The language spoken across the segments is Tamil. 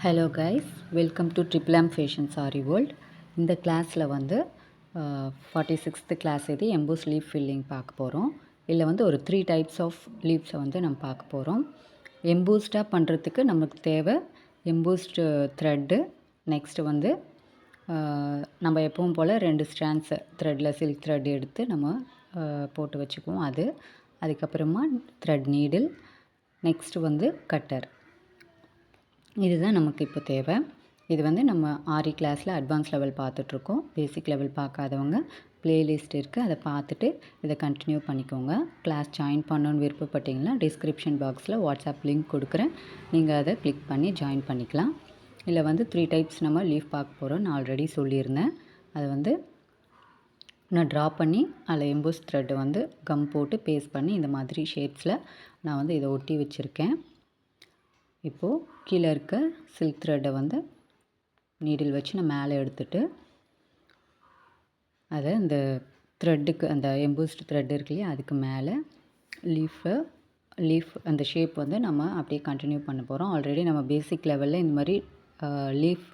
Hello guys welcome to triple M fashion sari world இந்த கிளாஸில் வந்து ஃபார்ட்டி சிக்ஸ்த்து கிளாஸ் இது எம்போஸ் லீஃப் ஃபில்லிங் பார்க்க போகிறோம் இதில் வந்து ஒரு த்ரீ டைப்ஸ் ஆஃப் லீப்ஸை வந்து நம்ம பார்க்க போகிறோம் எம்பூஸ்டாக பண்ணுறதுக்கு நமக்கு தேவை எம்போஸ்டு த்ரெட்டு நெக்ஸ்ட்டு வந்து நம்ம எப்பவும் போல் ரெண்டு ஸ்ட்ராண்ட்ஸு த்ரெட்டில் சில்க் த்ரெட் எடுத்து நம்ம போட்டு வச்சுக்குவோம் அது. அதுக்கப்புறமா த்ரெட் நீடில் நெக்ஸ்ட்டு வந்து கட்டர் இதுதான் நமக்கு இப்போ தேவை. இது வந்து நம்ம ஆரி கிளாஸில் அட்வான்ஸ் லெவல் பார்த்துட்ருக்கோம். பேசிக் லெவல் பார்க்காதவங்க பிளேலிஸ்ட் இருக்குது அதை பார்த்துட்டு இதை கண்டினியூ பண்ணிக்கோங்க. கிளாஸ் ஜாயின் பண்ணணுன்னு விருப்பப்பட்டீங்கன்னா டிஸ்கிரிப்ஷன் பாக்ஸில் வாட்ஸ்அப் லிங்க் கொடுக்குறேன். நீங்கள் அதை கிளிக் பண்ணி ஜாயின் பண்ணிக்கலாம். இதில் வந்து த்ரீ டைப்ஸ் நம்ம லீவ் பார்க்க போகிறோம் நான் ஆல்ரெடி சொல்லியிருந்தேன். அதை வந்து நான் ட்ரா பண்ணி அதில் எம்போஸ் த்ரெட்டு வந்து கம் போட்டு பேஸ்ட் பண்ணி இந்த மாதிரி ஷேப்ஸில் நான் வந்து இதை ஒட்டி வச்சுருக்கேன். இப்போது கீழே இருக்க சில்க் த்ரெட்டை வந்து நீடில் வச்சு நான் மேலே எடுத்துட்டு அதை இந்த த்ரெட்டுக்கு அந்த எம்போஸ்டு த்ரெட் இருக்கு இல்லையா அதுக்கு மேலே லீஃபு லீஃப் அந்த ஷேப் வந்து நம்ம அப்படியே கண்டினியூ பண்ண போகிறோம் ஆல்ரெடி நம்ம பேசிக் லெவலில் இந்த மாதிரி லீஃப்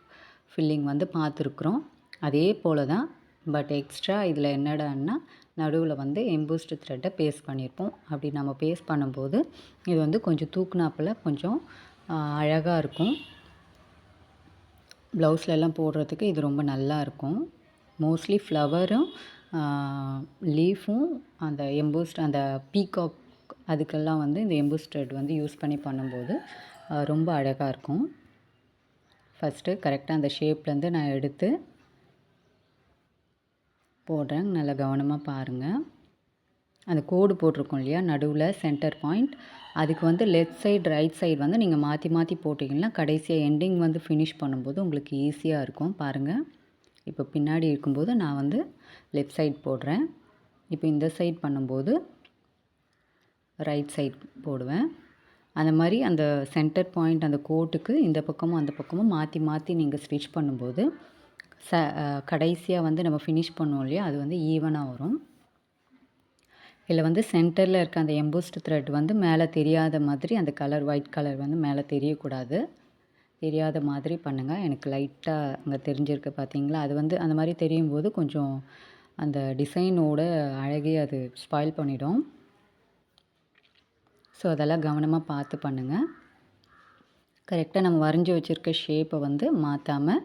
ஃபில்லிங் வந்து பார்த்துருக்குறோம். அதே போல் தான் பட் எக்ஸ்ட்ரா இதில் என்னடான்னா நடுவில் வந்து எம்போஸ்டு த்ரெட்டை பேஸ்ட் பண்ணியிருப்போம். அப்படி நம்ம பேஸ்ட் பண்ணும்போது இது வந்து கொஞ்சம் தூக்குனாப்பில் கொஞ்சம் அழகாக இருக்கும். ப்ளவுஸ்லெல்லாம் போடுறதுக்கு இது ரொம்ப நல்லா இருக்கும். மோஸ்ட்லி ஃப்ளவரும் லீஃபும் அந்த எம்போஸ்ட் அந்த பீகாக் அதுக்கெல்லாம் வந்து இந்த எம்போஸ் வந்து யூஸ் பண்ணி பண்ணும்போது ரொம்ப அழகாக இருக்கும். ஃபஸ்ட்டு கரெக்டாக அந்த ஷேப்லேருந்து நான் எடுத்து போடுறேன். நல்லா கவனமாக பாருங்கள் அந்த கோடு போட்டிருக்கோம் இல்லையா? நடுவில் சென்டர் பாயிண்ட் அதுக்கு வந்து லெஃப்ட் சைடு ரைட் சைடு வந்து நீங்கள் மாற்றி மாற்றி போட்டிங்கன்னா கடைசியாக எண்டிங் வந்து ஃபினிஷ் பண்ணும்போது உங்களுக்கு ஈஸியாக இருக்கும். பாருங்கள் இப்போ பின்னாடி இருக்கும்போது நான் வந்து லெஃப்ட் சைடு போடுறேன். இப்போ இந்த சைடு பண்ணும்போது ரைட் சைடு போடுவேன். அந்த மாதிரி அந்த சென்டர் பாயிண்ட் அந்த கோட்டுக்கு இந்த பக்கமும் அந்த பக்கமும் மாற்றி மாற்றி நீங்கள் ஸ்டிச் பண்ணும்போது ச கடைசியாக வந்து நம்ம ஃபினிஷ் பண்ணுவோம் இல்லையா? அது வந்து ஈவனாக வரும். இதில் வந்து சென்டரில் இருக்க அந்த எம்போஸ்ட் த்ரெட் வந்து மேலே தெரியாத மாதிரி அந்த கலர் ஒயிட் கலர் வந்து மேலே தெரியக்கூடாது. தெரியாத மாதிரி பண்ணுங்கள் எனக்கு லைட்டாக அங்கே தெரிஞ்சிருக்கு பார்த்தீங்களா அது வந்து அந்த மாதிரி தெரியும் போது கொஞ்சம் அந்த டிசைனோட அழகே அது ஸ்பாயில் பண்ணிடும். ஸோ அதெல்லாம் கவனமாக பார்த்து பண்ணுங்கள் கரெக்டாக நம்ம வரைஞ்சி வச்சுருக்க ஷேப்பை வந்து மாற்றாமல்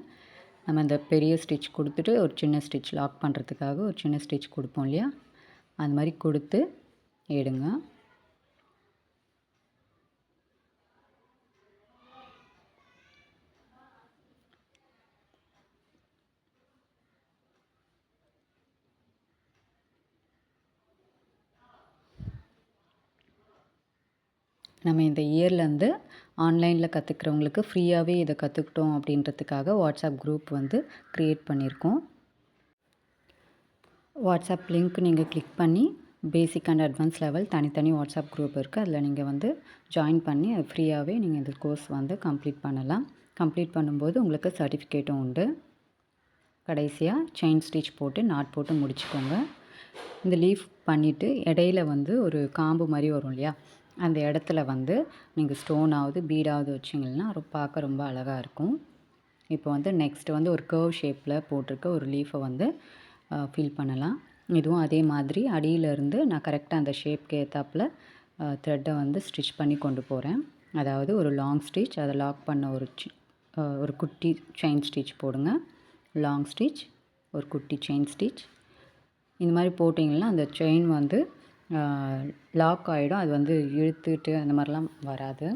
நம்ம இந்த பெரிய ஸ்டிச் கொடுத்துட்டு ஒரு சின்ன ஸ்டிச் லாக் பண்ணுறதுக்காக ஒரு சின்ன ஸ்டிச் கொடுப்போம் இல்லையா? அந்த மாதிரி கொடுத்து எடுங்க. நம்ம இந்த இயர்லேருந்து ஆன்லைனில் கற்றுக்கிறவங்களுக்கு ஃப்ரீயாகவே இதை கற்றுக்கிட்டோம் அப்படின்றதுக்காக வாட்ஸ்அப் குரூப் வந்து க்ரியேட் பண்ணியிருக்கோம். வாட்ஸ்அப் லிங்க் நீங்கள் கிளிக் பண்ணி பேசிக் அண்ட் அட்வான்ஸ் லெவல் தனித்தனி வாட்ஸ்அப் குரூப் இருக்குது அதில் நீங்கள் வந்து ஜாயின் பண்ணி அது ஃப்ரீயாகவே நீங்கள் இந்த கோர்ஸ் வந்து கம்ப்ளீட் பண்ணலாம். கம்ப்ளீட் பண்ணும்போது உங்களுக்கு சர்டிஃபிகேட்டும் உண்டு. கடைசியாக செயின் ஸ்டிச் போட்டு நாட் போட்டு முடிச்சுக்கோங்க. இந்த லீஃப் பண்ணிவிட்டு இடையில வந்து ஒரு காம்பு மாதிரி வரும் இல்லையா? அந்த இடத்துல வந்து நீங்கள் ஸ்டோனாவது பீடாவது வச்சிங்கன்னா ரொம்ப பார்க்க ரொம்ப அழகாக இருக்கும். இப்போ வந்து நெக்ஸ்ட் வந்து ஒரு கர்வ் ஷேப்பில் போட்டிருக்க ஒரு லீஃபை வந்து ஃபில் பண்ணலாம். இதுவும் அதே மாதிரி அடியிலேருந்து நான் கரெக்டாக அந்த ஷேப்க்கு ஏற்றாப்புல த்ரெட்டை வந்து ஸ்டிச் பண்ணி கொண்டு போகிறேன் அதாவது ஒரு லாங் ஸ்டிச் அதை லாக் பண்ண ஒரு ஒரு குட்டி செயின் ஸ்டிச் போடுங்க. லாங் ஸ்டிச் ஒரு குட்டி செயின் ஸ்டிச் இந்த மாதிரி போட்டிங்கன்னா அந்த செயின் வந்து லாக் ஆகிடும் அது வந்து இழுத்துட்டு அந்த மாதிரிலாம் வராது.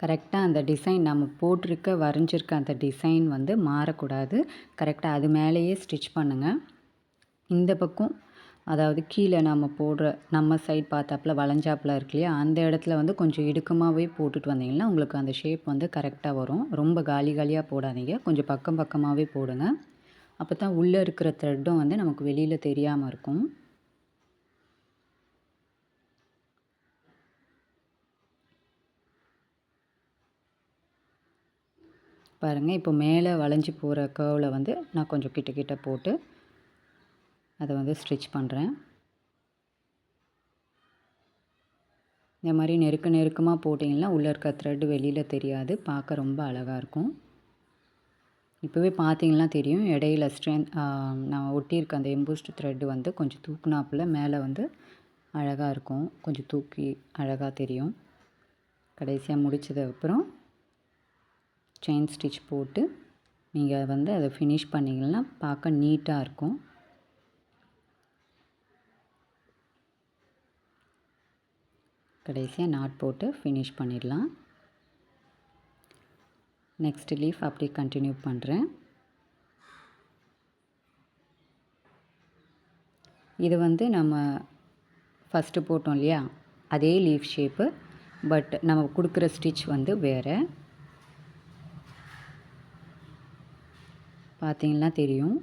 கரெக்டாக அந்த டிசைன் நம்ம போட்டிருக்க வரைஞ்சிருக்க அந்த டிசைன் வந்து மாறக்கூடாது. கரெக்டாக அது மேலேயே ஸ்டிச் பண்ணுங்கள் இந்த பக்கம் அதாவது கீழே நம்ம போடுற நம்ம சைட் பார்த்தாப்புல வளைஞ்சாப்புல இருக்கு இல்லையா? அந்த இடத்துல வந்து கொஞ்சம் இடுக்கமாகவே போட்டுட்டு வந்தீங்கன்னா உங்களுக்கு அந்த ஷேப் வந்து கரெக்டாக வரும். ரொம்ப காலி காலியாக போடாதீங்க. கொஞ்சம் பக்கம் பக்கமாகவே போடுங்க. அப்போ தான் உள்ளே இருக்கிற த்ரெட்டும் வந்து நமக்கு வெளியில் தெரியாமல் இருக்கும். பாருங்கள் இப்போ மேலே வளைஞ்சி போகிற கேர்வில் வந்து நான் கொஞ்சம் கிட்ட கிட்ட போட்டு அதை வந்து ஸ்டிச் பண்ணுறேன் இந்த மாதிரி நெருக்க நெருக்கமாக போட்டிங்கன்னா உள்ளே இருக்க த்ரெட் வெளியில் தெரியாது. பார்க்க ரொம்ப அழகாக இருக்கும். இப்போவே பார்த்தீங்கன்னா தெரியும் இடையில ஸ்ட்ரென்த் நான் ஒட்டியிருக்க அந்த எம்போஸ்ட் த்ரெட்டு வந்து கொஞ்சம் தூக்குனாப்புல மேலே வந்து அழகாக இருக்கும். கொஞ்சம் தூக்கி அழகாக தெரியும். கடைசியாக முடிச்சதுக்கப்புறம் செயின் ஸ்டிச் போட்டு நீங்கள் வந்து அதை ஃபினிஷ் பண்ணிங்கன்னா பார்க்க நீட்டாக இருக்கும். கடைசியாக நாட் போட்டு ஃபினிஷ் பண்ணிடலாம். நெக்ஸ்ட் லீஃப் அப்படி கண்டினியூ பண்ணுறேன் இது வந்து நம்ம ஃபஸ்ட்டு போட்டோம் இல்லையா? அதே லீஃப் ஷேப்பு பட் நம்ம கொடுக்குற ஸ்டிச் வந்து வேறு. பார்த்தீங்கன்னா தெரியும்.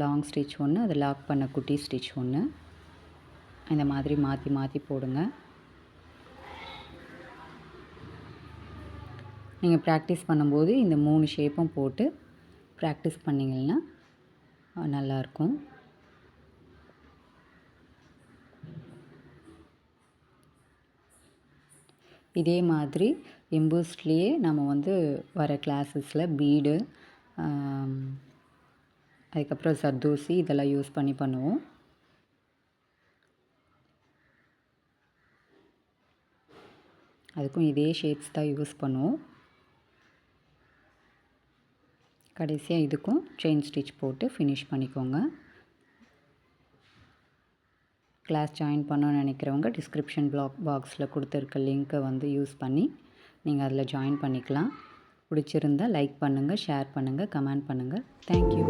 லாங் ஸ்டிச் ஒன்று அதை லாக் பண்ண குட்டி ஸ்டிச் ஒன்று இந்த மாதிரி மாற்றி மாற்றி போடுங்க. நீங்கள் ப்ராக்டிஸ் பண்ணும்போது இந்த மூணு ஷேப்பும் போட்டு ப்ராக்டிஸ் பண்ணிங்கன்னா நல்லாயிருக்கும் இதே மாதிரி எம்பூஸ்ட்லேயே நம்ம வந்து வர கிளாஸஸில் பீடு அதுக்கப்புறம் சர்தூசி இதெல்லாம் யூஸ் பண்ணி பண்ணுவோம். அதுக்கும் இதே ஷேப்ஸ் தான் யூஸ் பண்ணுவோம். கடைசியாக இதுக்கும் செயின் ஸ்டிச் போட்டு ஃபினிஷ் பண்ணிக்கோங்க. கிளாஸ் ஜாயின் பண்ணணும்னு நினைக்கிறவங்க டிஸ்கிரிப்ஷன் பிளாக் பாக்ஸில் கொடுத்துருக்க லிங்க்கை வந்து யூஸ் பண்ணி நீங்கள் அதில் ஜாயின் பண்ணிக்கலாம். பிடிச்சிருந்தால் லைக் பண்ணுங்கள் ஷேர் பண்ணுங்கள் கமெண்ட் பண்ணுங்கள் தேங்க்யூ